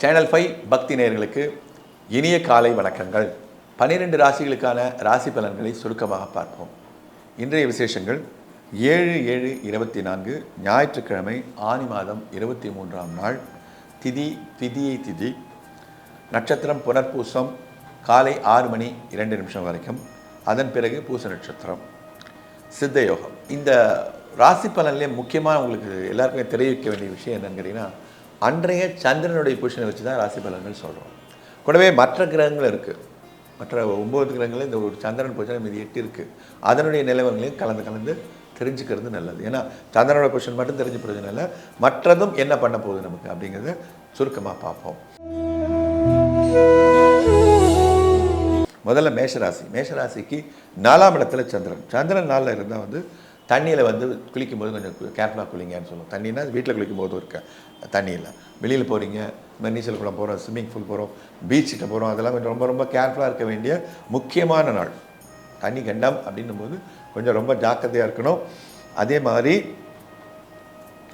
Channel five பக்தி நேயர்களுக்கு இனிய காலை வணக்கங்கள். பன்னிரெண்டு ராசிகளுக்கான ராசி பலன்களை சுருக்கமாக பார்ப்போம். இன்றைய விசேஷங்கள் ஏழு ஏழு இருபத்தி நான்கு ஞாயிற்றுக்கிழமை ஆனி மாதம் இருபத்தி மூன்றாம் நாள் திதி திதியை திதி நட்சத்திரம் புனர்பூசம் காலை ஆறு மணி இரண்டு நிமிஷம் வரைக்கும் அதன் பிறகு பூச நட்சத்திரம். சித்தயோகம் இந்த ராசி பலன்லேயே முக்கியமாக உங்களுக்கு எல்லாருக்குமே தெரிவிக்க வேண்டிய விஷயம் என்னன்னு கேட்டிங்கன்னா அன்றைய சந்திரனுடைய பொசிஷனை வச்சு தான் ராசி பலன்கள் சொல்கிறோம் கூடவே மற்ற கிரகங்கள் இருக்குது மற்ற ஒம்பது கிரகங்கள் இந்த ஒரு சந்திரன் பொசிஷன் மீது எட்டு இருக்குது அதனுடைய நிலவரங்களையும் கலந்து கலந்து தெரிஞ்சுக்கிறது நல்லது. ஏன்னா சந்திரனோட பொசிஷன் மட்டும் தெரிஞ்சு பிரச்சனை இல்லை மற்றதும் என்ன பண்ண போகுது நமக்கு அப்படிங்கிறத சுருக்கமாக பார்ப்போம். முதல்ல மேஷராசி. மேஷராசிக்கு நாலாம் இடத்துல சந்திரன். சந்திரன் நாளில் இருந்தால் வந்து தண்ணியில் வந்து குளிக்கும்போது கொஞ்சம் கேர்ஃபுல்லாக குளிங்கன்னு சொல்லுவோம். தண்ணினா வீட்டில் குளிக்கும்போது இருக்க தண்ணியில். வெளியில் போகிறீங்க இந்த நீச்சல் குளம் போகிறோம் ஸ்விம்மிங் பூல் போகிறோம் பீச்சுக்கிட்ட போகிறோம் அதெல்லாம் கொஞ்சம் ரொம்ப ரொம்ப கேர்ஃபுல்லாக இருக்க வேண்டிய முக்கியமான நாள். தண்ணி கண்டம் அப்படின்னும் போது கொஞ்சம் ரொம்ப ஜாக்கிரதையாக இருக்கணும். அதே மாதிரி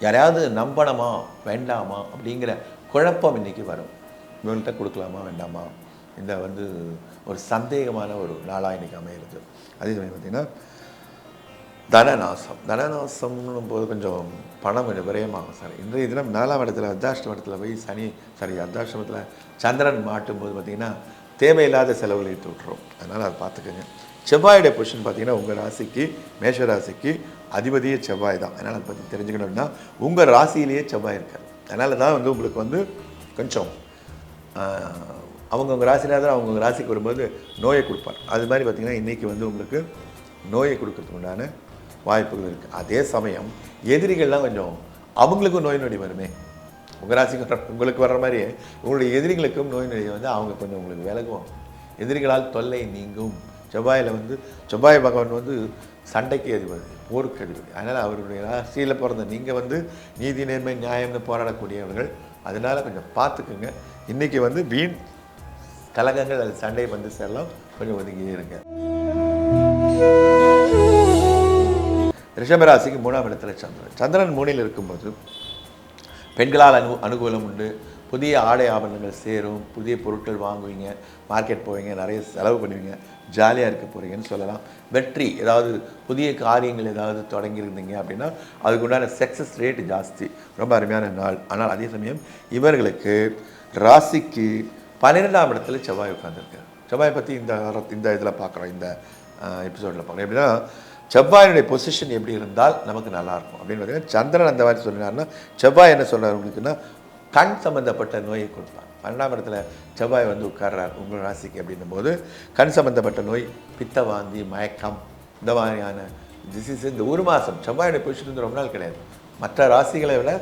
யாரையாவது நம்பணுமா வேண்டாமா அப்படிங்கிற குழப்பம் இன்றைக்கி வரும். இவங்கள்ட்ட கொடுக்கலாமா வேண்டாமா? இந்த வந்து ஒரு சந்தேகமான ஒரு நாளாக இன்றைக்கி அமையிறது. அதே சமயம் பார்த்திங்கன்னா தனநாசம். தனநாசம்னும் போது கொஞ்சம் பணம் கொஞ்சம் விரயமாகும் சார். இன்றைய தினம் நாலாம் இடத்துல அர்த்தாஷ்டமத்தில் போய் சனி சாரி அர்த்தாஷ்டமத்தில் சந்திரன் மாட்டும் போது பார்த்திங்கன்னா தேவையில்லாத செலவுகளை இட்டு விட்டுரும். அதனால் அதை பார்த்துக்கோங்க. செவ்வாயுடைய பொசிஷன் பார்த்தீங்கன்னா உங்கள் ராசிக்கு மேஷ ராசிக்கு அதிபதியே செவ்வாய் தான். அதனால் அதை பற்றி தெரிஞ்சுக்கணும்னா உங்கள் ராசியிலேயே செவ்வாய் இருக்காது அதனால தான் வந்து உங்களுக்கு வந்து கொஞ்சம் அவங்கவுங்க ராசினாதான் அவங்கவுங்க ராசிக்கு வரும்போது நோயை கொடுப்பார். அது மாதிரி பார்த்திங்கன்னா இன்றைக்கி வந்து உங்களுக்கு நோயை கொடுக்கறதுக்கு உண்டான வாய்ப்புகள் இருக்குது அதே சமயம் எதிரிகள்லாம் கொஞ்சம் அவங்களுக்கும் நோய் நொடி வருமே. உங்கள் ராசிக்கு உங்களுக்கு வர்ற மாதிரியே உங்களுடைய எதிரிகளுக்கும் நோய் நொடி வந்து அவங்க கொஞ்சம் உங்களுக்கு விலகும் எதிரிகளால் தொல்லை நீங்கும். செவ்வாயில் வந்து செவ்வாய் பகவான் வந்து சண்டைக்கு அதிபதி போருக்கு அதிபதி அதனால் அவருடைய ராசியில் பிறந்த நீங்கள் வந்து நீதி நேர்மை நியாயம்னு போராடக்கூடியவர்கள் அதனால் கொஞ்சம் பார்த்துக்குங்க. இன்றைக்கி வந்து வீண் கலகங்கள் அது சண்டை வந்து சேரலாம் கொஞ்சம் ஒதுங்கியே இருங்க ரிஷபராசிக்கு மூணாம் இடத்துல சந்திரன். சந்திரன் மூணில் இருக்கும்போது பெண்களால் அனு அனுகூலம் உண்டு. புதிய ஆடை ஆபரணங்கள் சேரும். புதிய பொருட்கள் வாங்குவீங்க. மார்க்கெட் போவீங்க. நிறைய செலவு பண்ணுவீங்க. ஜாலியாக இருக்க போகிறீங்கன்னு சொல்லலாம். வெற்றி ஏதாவது புதிய காரியங்கள் ஏதாவது தொடங்கியிருந்தீங்க அப்படின்னா அதுக்குண்டான சக்ஸஸ் ரேட் ஜாஸ்தி. ரொம்ப அருமையான நாள். ஆனால் அதே சமயம் இவர்களுக்கு ராசிக்கு பன்னிரெண்டாம் இடத்துல செவ்வாய் உட்காந்துருக்கு செவ்வாய் பற்றி இந்த இந்த இதில் பார்க்குறோம். இந்த எபிசோடில் பார்க்குறோம். எப்படின்னா செவ்வாயினுடைய பொசிஷன் எப்படி இருந்தால் நமக்கு நல்லாயிருக்கும். அப்படின்னு பார்த்தீங்கன்னா சந்திரன் அந்த மாதிரி சொன்னார்னா செவ்வாய் என்ன சொல்கிறார் உங்களுக்குன்னா கண் சம்மந்தப்பட்ட நோயை கொடுப்பார் பன்னெண்டாம் இடத்துல செவ்வாய் வந்து உட்கார்றார் உங்கள் ராசிக்கு அப்படின்னும் போது கண் சம்மந்தப்பட்ட நோய் பித்த வாந்தி மயக்கம் இந்த மாதிரியான டிசீஸ் இந்த ஒரு மாதம் செவ்வாயுடைய பொசிஷன் வந்து ரொம்ப நாள் கிடையாது. மற்ற ராசிகளை விட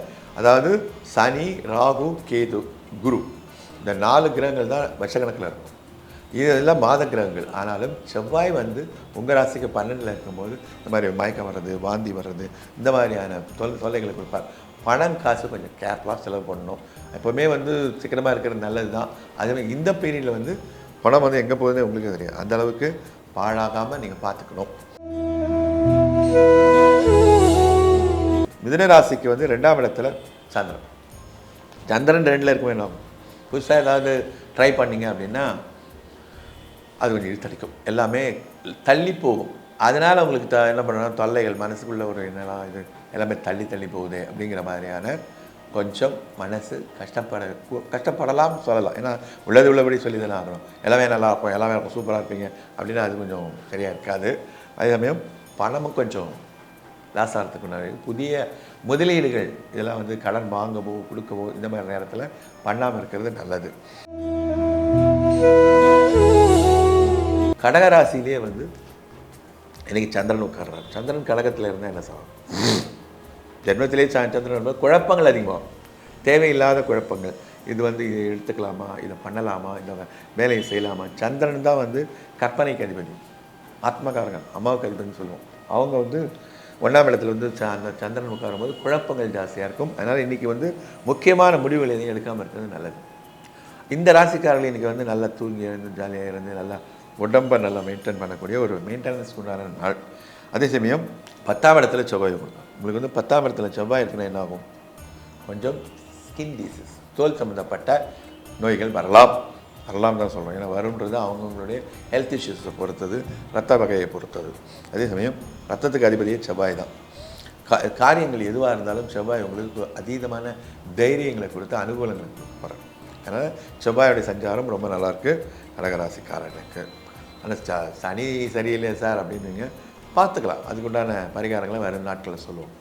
அதாவது சனி ராகு கேது குரு இந்த நாலு கிரகங்கள் தான் வருஷக்கணக்கில் இருக்கும். இதெல்லாம் மாத கிரகங்கள் ஆனாலும் செவ்வாய் வந்து உங்கள் ராசிக்கு பன்னெண்டில் இருக்கும்போது இந்த மாதிரி மயக்கம் வர்றது வாந்தி வர்றது இந்த மாதிரியான தொல் தொல்லைகளை கொடுப்பார். பணம் காசு கொஞ்சம் கேர்ஃபுல்லாக செலவு பண்ணணும். எப்போவுமே வந்து சிக்கனமாக இருக்கிறது நல்லது தான் அதுவே இந்த பீரியடில் வந்து பணம் வந்து எங்கே போகுதுன்னு உங்களுக்கு தெரியும் அந்த அளவுக்கு பாழாகாமல் நீங்கள் பார்த்துக்கணும் மிதுன ராசிக்கு வந்து ரெண்டாம் இடத்துல சந்திரன். சந்திரன் ரெண்டில் இருக்குமே என்ன புதுசாக ஏதாவது ட்ரை பண்ணீங்க அப்படின்னா அது கொஞ்சம் இழுத்தடிக்கும் எல்லாமே தள்ளி போகும். அதனால் அவங்களுக்கு த என்ன பண்ணணும் தொல்லைகள் மனசுக்குள்ள ஒரு என்னலாம் இது எல்லாமே தள்ளி தள்ளி போகுது அப்படிங்கிற மாதிரியான கொஞ்சம் மனசு கஷ்டப்பட கஷ்டப்படலாம் சொல்லலாம். ஏன்னா உள்ளது உள்ளபடி சொல்லி தானே ஆகணும். எல்லாமே நல்லா இருக்கும். எல்லாமே இருக்கும் சூப்பராக இருப்பீங்க அப்படின்னா அது கொஞ்சம் சரியாக இருக்காது. அதே சமயம் பணமும் கொஞ்சம் லாஸ் ஆகிறதுக்கு முன்னாடி. புதிய முதலீடுகள் இதெல்லாம் வந்து கடன் வாங்கவோ கொடுக்கவோ இந்த மாதிரி நேரத்தில் பண்ணாமல் இருக்கிறது நல்லது. கடகராசிலே வந்து இன்னைக்கு சந்திரன் உட்கார்றாரு. சந்திரன் கடகத்தில் இருந்தால் என்ன சொல்லலாம் ஜென்மத்திலே சந்திரன் வரும்போது குழப்பங்கள் அதிகமாகும். தேவையில்லாத குழப்பங்கள். இது வந்து இதை எடுத்துக்கலாமா? இதை பண்ணலாமா? இந்த வேலையை செய்யலாமா? சந்திரன் தான் வந்து கற்பனைக்கு அதிபதி. ஆத்மகாரகன் அம்மாவுக்கு அதிபதினு சொல்லுவோம். அவங்க வந்து ஒன்றாம் இடத்துல வந்து அந்த சந்திரன் உட்காரும்போது குழப்பங்கள் ஜாஸ்தியாக இருக்கும். அதனால் இன்றைக்கி வந்து முக்கியமான முடிவுகள் எதையும் எடுக்காமல் இருக்கிறது நல்லது. இந்த ராசிக்காரர்கள் இன்றைக்கி வந்து நல்லா தூங்கி இருந்து ஜாலியாக இருந்து நல்லா உடம்பை நல்லா மெயின்டைன் பண்ணக்கூடிய ஒரு மெயின்டெனன்ஸ் உண்டான நாள். அதே சமயம் பத்தாம் இடத்துல செவ்வாய் உங்களுக்கு வந்து பத்தாம் இடத்துல செவ்வாய் இருக்குன்னா என்ன ஆகும்? கொஞ்சம் ஸ்கின் டிசீஸ் தோல் சம்மந்தப்பட்ட நோய்கள் வரலாம். வரலாம் தான் சொல்கிறோம் ஏன்னா வரும்ன்றது அவங்கவுங்களுடைய ஹெல்த் இஷ்யூஸை பொறுத்தது ரத்த வகையை பொறுத்தது. அதே சமயம் ரத்தத்துக்கு அதிபதியே செவ்வாய் தான். கா காரியங்கள் எதுவாக இருந்தாலும் செவ்வாய் உங்களுக்கு அதீதமான தைரியங்களை கொடுத்து அனுகூலங்களை கொடுப்பாரு. அதனால் செவ்வாயோடைய சஞ்சாரம் ரொம்ப நல்லாயிருக்கு கடகராசிக்காரனுக்கு ஆனால் ச சனி சரியில்லை சார் அப்படின்னு பார்த்துக்கலாம். அதுக்குண்டான பரிகாரங்களை வரும் நாட்களில் சொல்லுவோம்.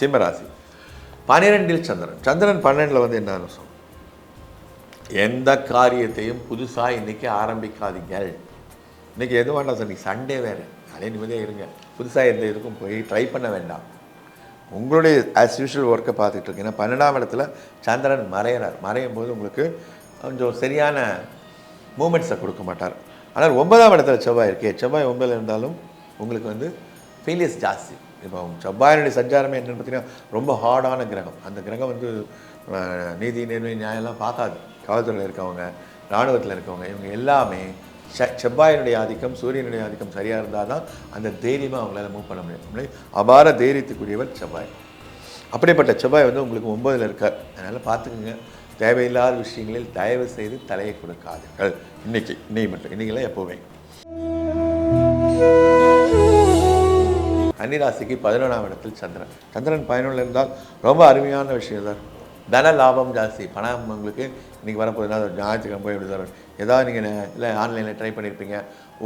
சிம்மராசி. பன்னிரெண்டில் சந்திரன். சந்திரன் பன்னெண்டில் வந்து என்ன சொல்லும் எந்த காரியத்தையும் புதுசாக இன்றைக்கி ஆரம்பிக்காதீங்கள் இன்றைக்கி எது வேண்டாம் சார். இன்றைக்கி சண்டே வேறு. அதே நிம்மதியாக இருங்க. புதுசாக எந்த இதுக்கும் போய் ட்ரை பண்ண வேண்டாம். உங்களுடைய ஆஸ் யூஷுவல் ஒர்க்கை பார்த்துட்டு இருக்கீங்கன்னா பன்னெண்டாம் இடத்துல சந்திரன் மறையிறார். மறையும் போது உங்களுக்கு கொஞ்சம் சரியான மூமெண்ட்ஸை கொடுக்க மாட்டார். ஆனால் ஒன்பதாம் இடத்துல செவ்வாய் இருக்கே செவ்வாய் ஒன்பதில் இருந்தாலும் உங்களுக்கு வந்து ஃபெயிலியர்ஸ் ஜாஸ்தி. இப்போ செவ்வாயினுடைய சஞ்சாரமே என்னென்னு பார்த்தீங்கன்னா ரொம்ப ஹார்டான கிரகம். அந்த கிரகம் வந்து நீதி நேர்மை நியாயம்லாம் பார்க்காது. காவல்துறையில் இருக்கவங்க இராணுவத்தில் இருக்கவங்க இவங்க எல்லாமே செ- செவ்வாயினுடைய ஆதிக்கம் சூரியனுடைய ஆதிக்கம் சரியாக இருந்தால் தான் அந்த தைரியமாக அவங்களால மூவ் பண்ண முடியும். அபார தைரியத்துக்குரியவர் செவ்வாய். அப்படிப்பட்ட செவ்வாய் வந்து உங்களுக்கு ஒன்பதில் இருக்கார். அதனால் பார்த்துக்குங்க. தேவையில்லாத விஷயங்களில் தயவு செய்து தலையை கொடுக்காதீர்கள். இன்னைக்கு இன்னைக்கு மட்டும் இன்னைக்கெல்லாம் எப்போவுமே. கன்னிராசிக்கு பதினொன்றாம் இடத்தில் சந்திரன். சந்திரன் பயனுள்ள இருந்தால் ரொம்ப அருமையான விஷயம் தான் தன லாபம் ஜாஸ்தி. பணம் உங்களுக்கு இன்றைக்கி வரப்போகுதுன்னா ஞாயிற்றுக்கிழமை போய் எப்படி தரும் ஏதாவது நீங்கள் இல்லை ஆன்லைனில் ட்ரை பண்ணியிருப்பீங்க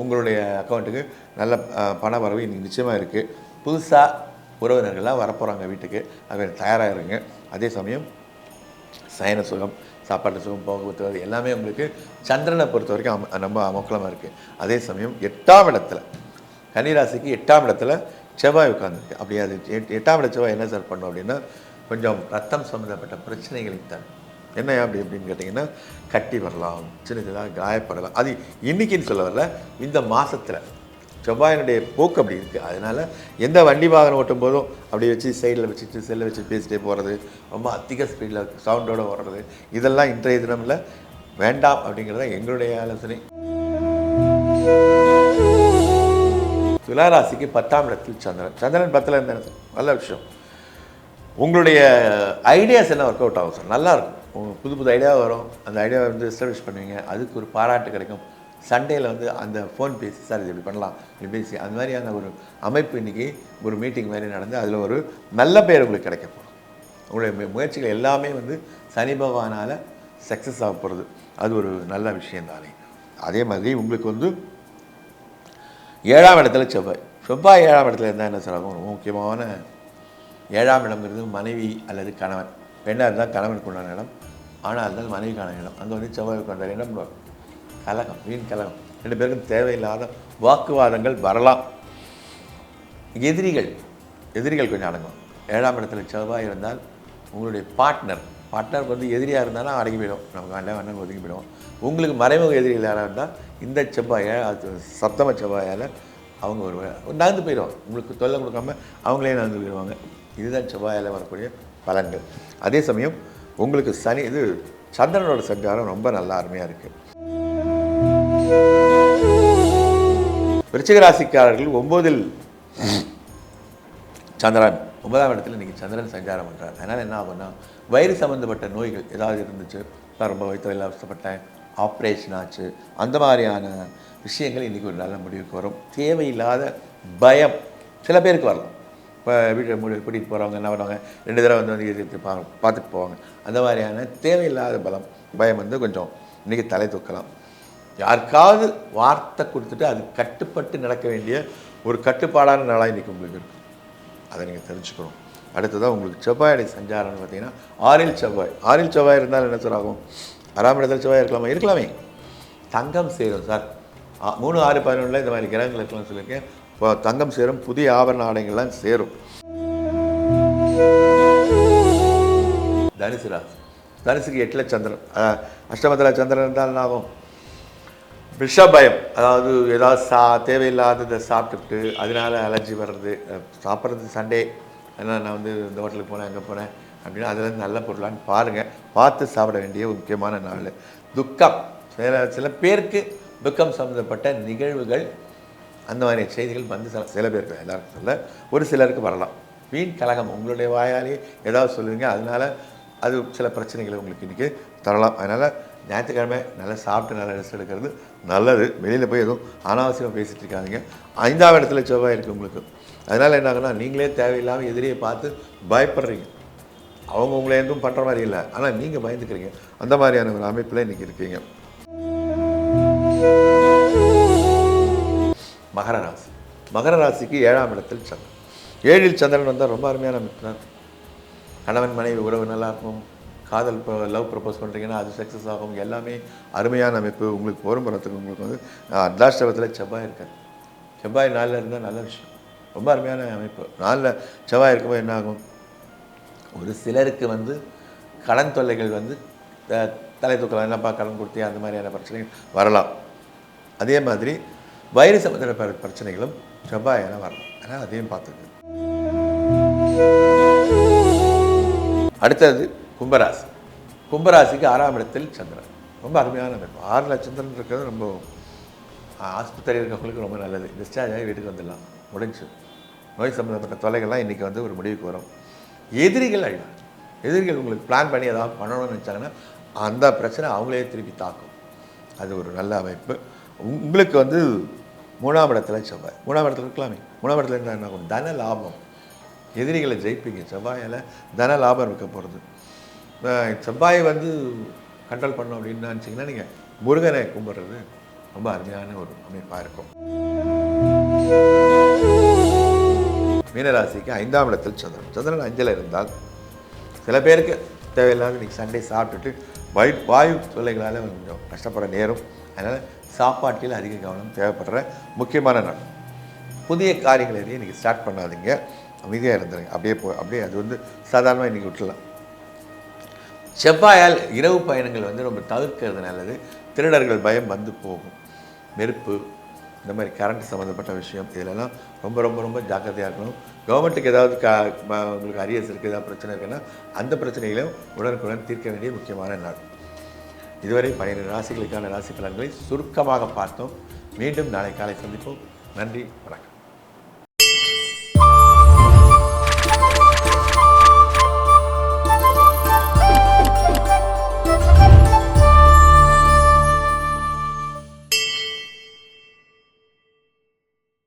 உங்களுடைய அக்கௌண்ட்டுக்கு நல்ல பண வரவு இன்றைக்கி நிச்சயமாக இருக்குது புதுசாக உறவினர்கள்லாம் வரப்போகிறாங்க வீட்டுக்கு. அது தயாராக இருங்க. அதே சமயம் சயன சுகம் சாப்பாட்டு சுகம் போக்குவரத்து எல்லாமே உங்களுக்கு சந்திரனை பொறுத்த வரைக்கும் ரொம்ப அமோக்கலமாக இருக்குது அதே சமயம் எட்டாம் இடத்துல கன்னிராசிக்கு எட்டாம் இடத்துல செவ்வாய் உட்காந்துருக்கு அப்படி அது எட்டாம் இட செவ்வாய் என்ன சார் பண்ணும் அப்படின்னா கொஞ்சம் ரத்தம் சம்மந்தப்பட்ட பிரச்சனைகளை தரும். என்ன அப்படி அப்படின்னு கேட்டிங்கன்னா கட்டி வரலாம் சின்ன சின்னதாக காயப்படலாம். அது இன்றைக்கின்னு சொல்ல வரல இந்த மாதத்தில் செவ்வாயினுடைய போக்கு அப்படி இருக்குது அதனால் எந்த வண்டி வாகனம் ஓட்டும் போதும் அப்படி வச்சு சைடில் வச்சுட்டு செல்லை வச்சு பேசிட்டே போகிறது ரொம்ப அதிக ஸ்பீடில் சவுண்டோடு ஓடுறது இதெல்லாம் இன்றைய தினமில் வேண்டாம் அப்படிங்கிறத எங்களுடைய ஆலோசனை. துளாராசிக்கு பத்தாம் இடத்தில் சந்திரன். சந்திரன் பத்தில் இருந்த நல்ல விஷயம். உங்களுடைய ஐடியாஸ் எல்லாம் ஒர்க் அவுட் ஆகும் சார் நல்லா இருக்கும். புது புது ஐடியா வரும். அந்த ஐடியாவை வந்து எஸ்டாப்ளிஷ் பண்ணுவீங்க. அதுக்கு ஒரு பாராட்டு கிடைக்கும். சண்டேல வந்து அந்த ஃபோன் பேசி சார் இது இப்படி பண்ணலாம். இப்படி பேசி அந்த மாதிரியான ஒரு அமைப்பு இன்னைக்கு ஒரு மீட்டிங் மாதிரி நடந்து அதில் ஒரு நல்ல பேர் உங்களுக்கு கிடைக்க போகும் உங்களுடைய முயற்சிகள் எல்லாமே வந்து சனி பகவானால் சக்ஸஸ் ஆக போகிறது அது ஒரு நல்ல விஷயம் தானே. அதே மாதிரி உங்களுக்கு வந்து ஏழாம் இடத்துல செவ்வாய். செவ்வாய் ஏழாம் இடத்துல இருந்தால் என்ன சார் ஆகும்? ரொம்ப முக்கியமான ஏழாம் இடம்ங்கிறது மனைவி அல்லது கணவன். பெண்ணாக இருந்தால் கணவனுக்கு உண்டான இடம் ஆனால் இருந்தால் மனைவிக்கான இடம். அங்கே வந்து செவ்வாய் உட்காந்தார் என்ன பண்ணுவார்? கலகம் வீண் கலகம். ரெண்டு பேருக்கும் தேவையில்லாத வாக்குவாதங்கள் வரலாம். எதிரிகள் எதிரிகள் கொஞ்சம் அடங்கும். ஏழாம் இடத்துல செவ்வாய் இருந்தால் உங்களுடைய பார்ட்னர் பார்ட்னர் வந்து எதிரியாக இருந்தாலும் அடங்கி போயிடும். நமக்கு வேண்டாம் வேண்டாம் ஒதுங்கி போயிடும் உங்களுக்கு மறைமுக எதிரிகள் யாராக இருந்தால் இந்த செவ்வாயை அது சப்தம செவ்வாயால் அவங்க ஒரு நகர்ந்து போயிடுவாங்க உங்களுக்கு தொல்லை கொடுக்காம அவங்களே நகர்ந்து போயிடுவாங்க. இதுதான் செவ்வாயால் வரக்கூடிய பலன்கள். அதே சமயம் உங்களுக்கு சனி இது சந்திரனோட சஞ்சாரம் ரொம்ப நல்லா அருமையாக இருக்குது விருச்சிகராசிக்காரர்கள் ஒம்போதில் சந்திரன் ஒன்பதாம் இடத்துல இன்றைக்கி சந்திரன் சஞ்சாரம் பண்ணுறார் அதனால் என்ன ஆகும்னா வயிறு சம்மந்தப்பட்ட நோய்கள் ஏதாவது இருந்துச்சு நான் ரொம்ப வயிற்றுல அவசப்பட்டேன் ஆப்ரேஷன் ஆச்சு அந்த மாதிரியான விஷயங்கள் இன்றைக்கி ஒரு நல்ல முடிவுக்கு வரும். தேவையில்லாத பயம். சில பேருக்கு வரலாம். இப்போ வீட்டில் முடி கூட்டிகிட்டு போகிறவங்க என்ன பண்ணுவாங்க? ரெண்டு தடவை வந்து வந்து பா பார்த்துட்டு போவாங்க. அந்த மாதிரியான தேவையில்லாத பலம் பயம் வந்து கொஞ்சம் இன்றைக்கி தலை தூக்கலாம். யாருக்காவது வார்த்தை கொடுத்துட்டு அது கட்டுப்பட்டு நடக்க வேண்டிய ஒரு கட்டுப்பாடான நாளாக இன்றைக்கி உங்களுக்கு இருக்கும் அதை நீங்கள் தெரிஞ்சுக்கணும். அடுத்ததாக உங்களுக்கு செவ்வாயுடைய சஞ்சாரம்னு பார்த்தீங்கன்னா ஆறில் செவ்வாய். ஆறில் செவ்வாய் இருந்தால் என்ன சார் ஆகும்? ஆறாம் இடத்துல செவ்வாய் இருக்கலாமா? இருக்கலாமே. தங்கம் சேரும் சார். மூணு ஆறு பதினொன்றில் இந்த மாதிரி கிரகங்கள் இருக்கலாம்னு சொல்லியிருக்கேன். இப்போ தங்கம் சேரும் புதிய ஆபரண ஆடைகள்லாம் சேரும். தனுசு ராசி. தனுசுக்கு எட்டில் சந்திரன். அஷ்டமத்தில் சந்திரன் இருந்தால் என்ன ஆகும்? விஷபயம். அதாவது ஏதாவது சா தேவையில்லாததை சாப்பிட்டுட்டு அதனால அலர்ஜி வர்றது சாப்பிட்றது சண்டே. அதனால் நான் வந்து இந்த ஹோட்டலுக்கு போனேன் அங்கே போனேன் அப்படின்னா அதில் நல்ல பொருளான்னு பாருங்கள் பார்த்து சாப்பிட வேண்டிய ஒரு முக்கியமான நாள். துக்கம். சில சில பேருக்கு துக்கம் சம்மந்தப்பட்ட நிகழ்வுகள் அந்த மாதிரி செய்திகள் வந்து சில சில பேருக்கு எல்லாருக்கும் சொல்ல ஒரு சிலருக்கு வரலாம். வீண் கலகம் உங்களுடைய வாயாலே ஏதாவது சொல்லுவீங்க அதனால் அது சில பிரச்சனைகளை உங்களுக்கு இன்றைக்கி தரலாம். அதனால் ஞாயிற்றுக்கிழமை நல்லா சாப்பிட்டு நல்லா ரெஸ்ட் எடுக்கிறது நல்லது. வெளியில் போய் எதுவும் அனாவசியமாக பேசிகிட்டு இருக்காதிங்க. ஐந்தாவது இடத்துல செவ்வாய் இருக்குது உங்களுக்கு. அதனால் என்ன ஆகுனா நீங்களே தேவையில்லாமல் எதிரியை பார்த்து பயப்படுறீங்க. அவங்க உங்களை எதுவும் பண்ணுற மாதிரி இல்லை. ஆனால் நீங்கள் பயந்துக்கிறீங்க. அந்த மாதிரியான ஒரு அமைப்பில் இன்றைக்கி இருக்கீங்க. மகர ராசி. மகர ராசிக்கு ஏழாம் இடத்தில் சந்திரன். ஏழில் சந்திரன் வந்தால் ரொம்ப அருமையான அமைப்பு தான். கணவன் மனைவி உறவு நல்லாயிருக்கும் காதல் காதல் லவ் ப்ரப்போஸ் பண்ணுறீங்கன்னா அது சக்ஸஸ் ஆகும். எல்லாமே அருமையான அமைப்பு. உங்களுக்கு போரும் வரத்துக்கு உங்களுக்கு வந்து அர்த்தாஷ்டவத்தில் செவ்வாய் இருக்காது செவ்வாய் நாளில் இருந்தால் நல்ல விஷயம். ரொம்ப அருமையான அமைப்பு. நாளில் செவ்வாய் இருக்கும்போது என்ன ஆகும்? ஒரு சிலருக்கு வந்து கடன் தொல்லைகள் வந்து த- தலை தூக்கலாம் என்னப்பா கடன் கொடுத்தியா அந்த மாதிரியான பிரச்சனைகள் வரலாம். அதே மாதிரி வயிறு சம்பந்தப்பட்ட பிரச்சனைகளும் செவ்வாயென வரலாம். ஏன்னா அதையும் பார்த்துக்கு அடுத்தது கும்பராசி. கும்பராசிக்கு ஆறாம் இடத்தில் சந்திரன். ரொம்ப அருமையான அமைப்பு ஆறில் சந்திரன் இருக்கிறது ரொம்ப ஆஸ்பத்திரி இருக்கவங்களுக்கு ரொம்ப நல்லது. டிஸ்சார்ஜ் ஆகி வீட்டுக்கு வந்துடலாம். முடிஞ்சு. நோய் சம்மந்தப்பட்ட தொலைகள்லாம் இன்றைக்கி வந்து ஒரு முடிவுக்கு வரும். எதிரிகள் அழிவார் எதிரிகள் உங்களுக்கு பிளான் பண்ணி ஏதாவது பண்ணணும்னு நினச்சாங்கன்னா அந்த பிரச்சனை அவங்களே திருப்பி தாக்கும். அது ஒரு நல்ல அமைப்பு. உங்களுக்கு வந்து மூணாம் இடத்துல செவ்வாய். மூணாம் இடத்துல இருக்கலாமே. மூணாம் இடத்துல என்ன ஆகும்? தன லாபம். எதிரிகளை ஜெயிப்பீங்க. செவ்வாயால் தன லாபம் இருக்க போகிறது செவ்வாயை வந்து கண்ட்ரோல் பண்ணோம் அப்படின்னு நினச்சிங்கன்னா நீங்கள் முருகனை கும்பிட்றது ரொம்ப அருமையான ஒரு அமைப்பாக இருக்கும். மீனராசிக்கு ஐந்தாம் இடத்தில் சந்திரன். சந்திரன் அஞ்சில் இருந்தால் சில பேருக்கு தேவையில்லாத இன்றைக்கி சண்டே சாப்பிட்டுட்டு வயிற் வாயு தொல்லைகளால் கொஞ்சம் கஷ்டப்பட நேரும். அதனால் சாப்பாட்டில் அதிக கவனம் தேவைப்படுற முக்கியமான நாள். புதிய காரியங்கள் எதையும் இன்றைக்கி ஸ்டார்ட் பண்ணாதீங்க. அமைதியாக இருந்துருங்க. அப்படியே போ அப்படியே அது வந்து சாதாரணமாக இன்றைக்கி விட்டுலாம் செவ்வாயால் இரவு பயணங்கள் வந்து ரொம்ப தவிர்க்கிறது நல்லது. திருடர்கள் பயம் வந்து போகும். நெருப்பு இந்த மாதிரி கரண்ட் சம்மந்தப்பட்ட விஷயம் இதிலெல்லாம் ரொம்ப ரொம்ப ரொம்ப ஜாக்கிரதையாக இருக்கணும். கவர்மெண்ட்டுக்கு ஏதாவது கா உங்களுக்கு அரியஸ் இருக்குது ஏதாவது பிரச்சனை இருக்குன்னா அந்த பிரச்சனைகளையும் உடனுக்குடன் தீர்க்க வேண்டிய முக்கியமான நாள். இதுவரை பன்னிரண்டு ராசிகளுக்கான ராசி பலன்களை சுருக்கமாக பார்த்தோம். மீண்டும் நாளை காலை சந்திப்போம். நன்றி வணக்கம்.